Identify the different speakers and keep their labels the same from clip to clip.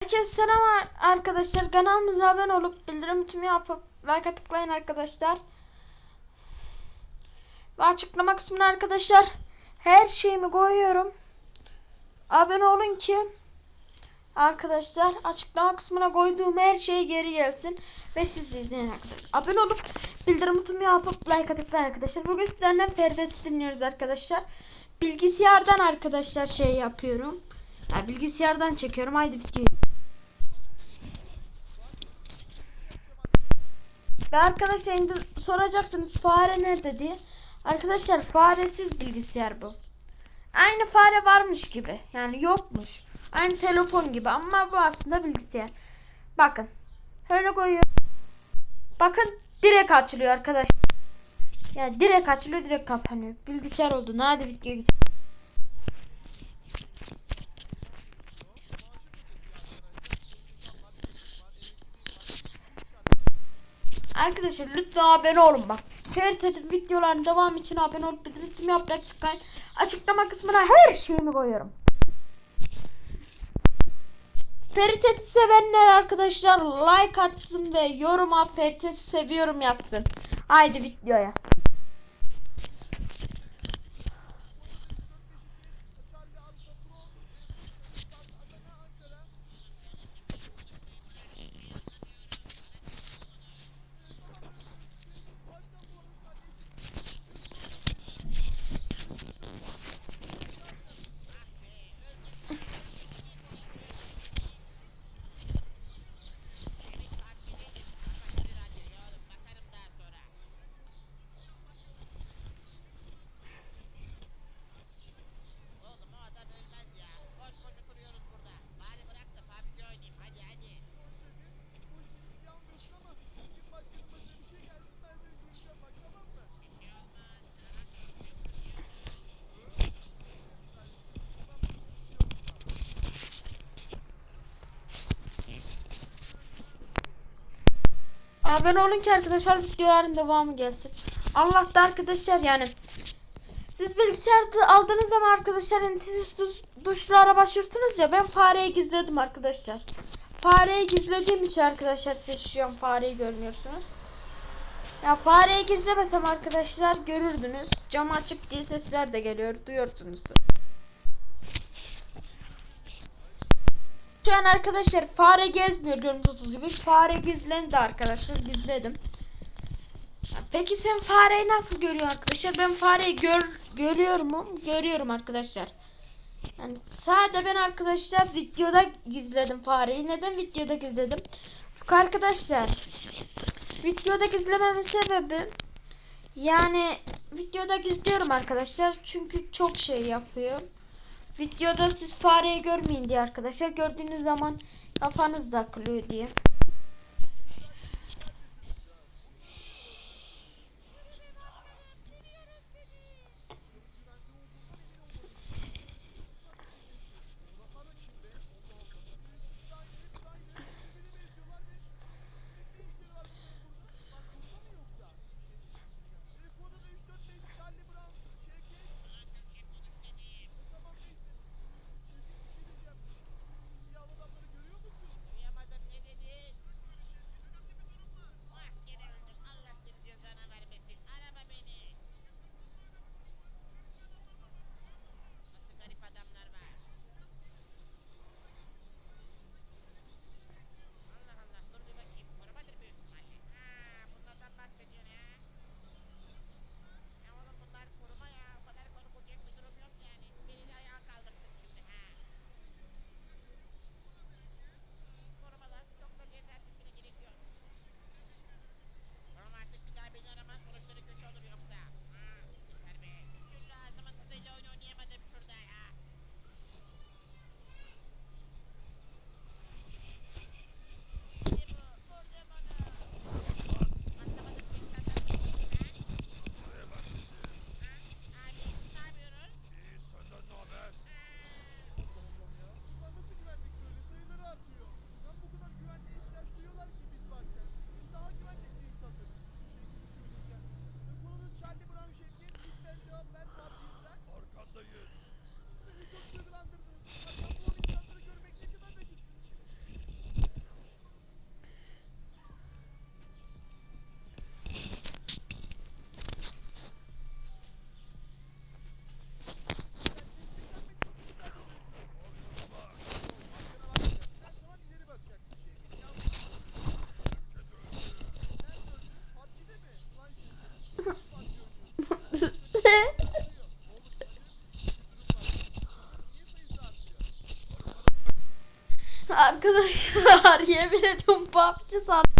Speaker 1: Herkese selam arkadaşlar. Kanalımıza abone olup bildirim tümü yapıp like tıklayın arkadaşlar. Ve açıklama kısmına arkadaşlar her şeyimi koyuyorum. Abone olun ki arkadaşlar açıklama kısmına koyduğum her şey geri gelsin ve siz de izleyin arkadaşlar. Abone olup bildirim tümü yapıp like tıklayın arkadaşlar. Bugün sizlerle Ferdet dinliyoruz arkadaşlar. Bilgisayardan arkadaşlar şey yapıyorum. Ya bilgisayardan çekiyorum. Haydi videoyu. Ve arkadaşlar şimdi soracaksınız fare nerede diye. Arkadaşlar faresiz bilgisayar bu. Aynı fare varmış gibi. Yani yokmuş. Aynı telefon gibi ama bu aslında bilgisayar. Bakın. Şöyle koyuyorum. Bakın direkt açılıyor arkadaşlar. Yani direkt açılıyor direkt kapanıyor. Bilgisayar oldu. Hadi videoya geçelim. Arkadaşlar lütfen abone olun bak. TRT videoların devam için abone olup bildirim yaprak tıklayın. Açıklama kısmına her şeyimi koyuyorum. Ferit'i sevenler arkadaşlar like atsın ve yoruma Ferit'i seviyorum yazsın. Haydi videoya. Abone olun ki arkadaşlar videoların devamı gelsin. Allah da arkadaşlar yani siz bilgisayarda aldığınız zaman arkadaşlar hani siz tuş, tuşlara başlıyorsunuz ya ben fareyi gizledim arkadaşlar. Fareyi gizlediğim için arkadaşlar siz şu fareyi görmüyorsunuz. Ya fareyi gizlemesem arkadaşlar görürdünüz. Cam açık diye sesler de geliyor duyuyorsunuzdur. Şu an arkadaşlar fare gezmiyor görüntü gibi. Fare gizlendi arkadaşlar gizledim. Peki sen fareyi nasıl görüyorsun arkadaşlar? Ben fareyi gör görüyor mu? Görüyorum arkadaşlar. Yani sadece ben arkadaşlar videoda gizledim fareyi. Neden videoda gizledim? Çünkü arkadaşlar videoda gizlememin sebebi yani videoda gizliyorum arkadaşlar. Çünkü çok şey yapıyor. Videoda siz fareyi görmeyin diye arkadaşlar. Gördüğünüz zaman kafanız da akılıyor diye.
Speaker 2: Arkadaşlar yemin ediyorum PUBG sandım.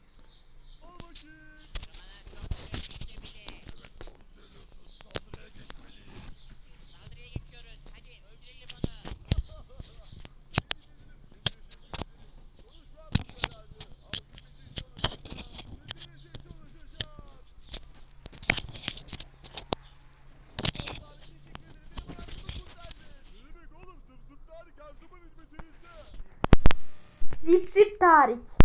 Speaker 2: Zip zip
Speaker 3: Tarık.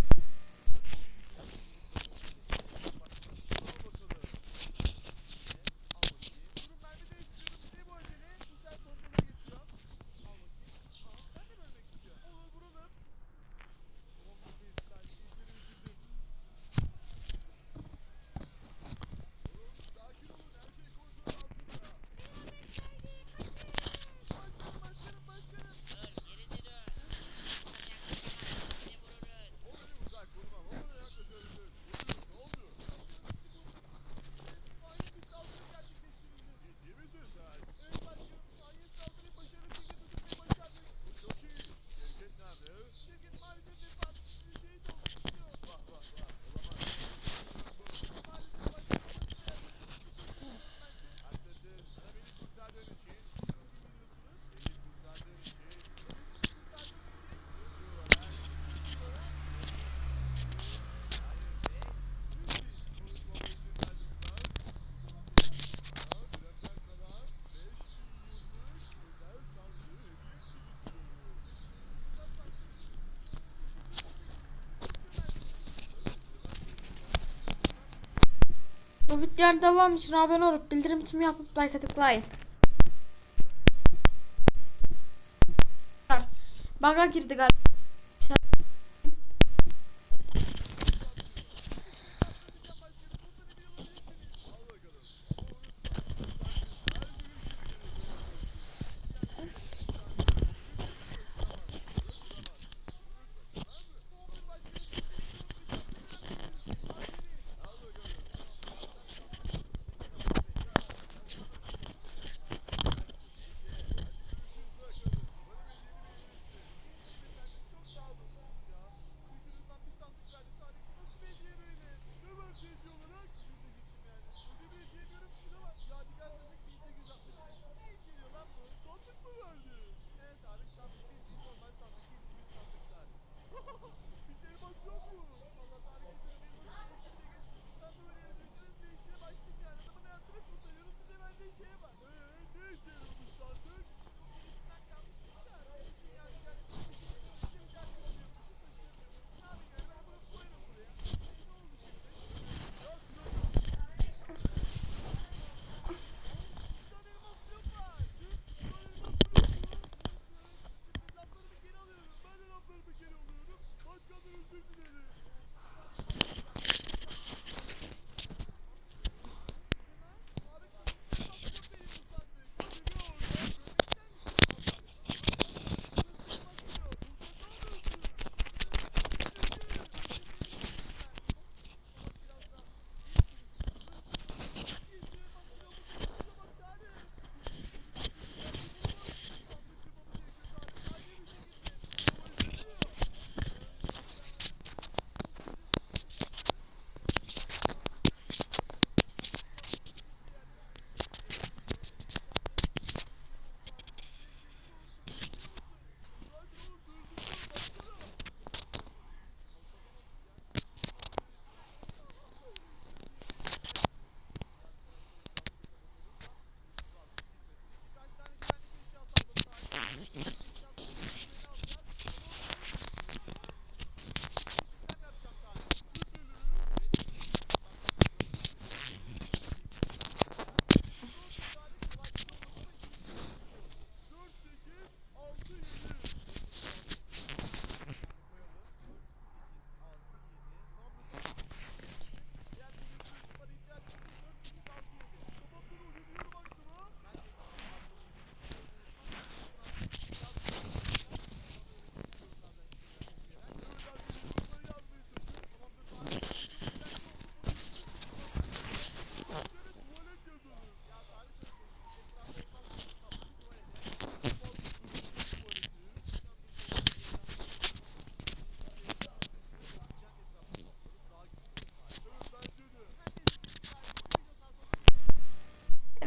Speaker 3: Videolar devam için
Speaker 2: abone olup bildirim tümü yapıp like tıklayın. Baga girdi galiba. Oh!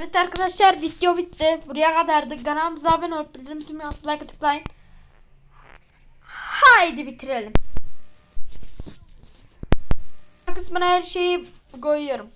Speaker 1: Evet arkadaşlar video bitti. Buraya kadardı. Kanalımıza abone olup bildirim tüm like tıklayın. Haydi bitirelim. Kısmına her şeyi koyuyorum.